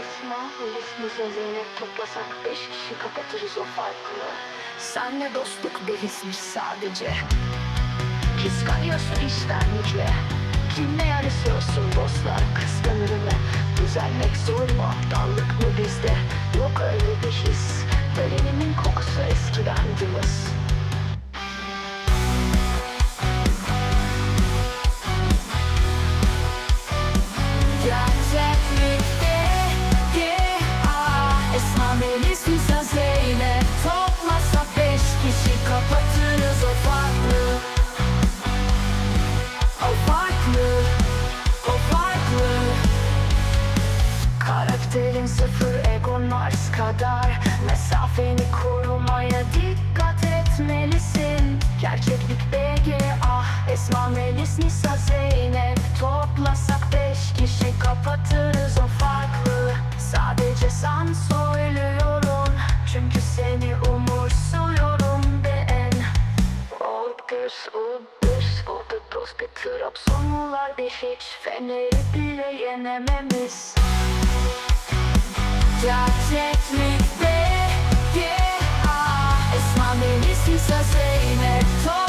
Esma, Melis'imize Zeynep toplasak beş kişi kapatırız o farkını. Senle dostluk delismiş sadece. Kıskanıyorsun içtenlikle. Kimle yarışıyorsun dostlar kıskanır mı? Düzelmek zor mu? Aptallık mı bizde? Yok öyle bir his. Berenimin kokusu eskiden cılız. G.A. Melis Nisa Zeynep. Toplasak beş kişi kapatırız o farklı. O farklı. O sıfır egon kadar. Mesafeni korumaya dikkat etmelisin. Gerçeklik BGA Esma Melis Nisa Zeynep. Toplasak beş kişi kapatırız Obdüs, obdüs bir Trabzonlular bir hiç Feneri bile yenememiz Gerçeklikte G.A. Esma Melis Nisa Zeynep Top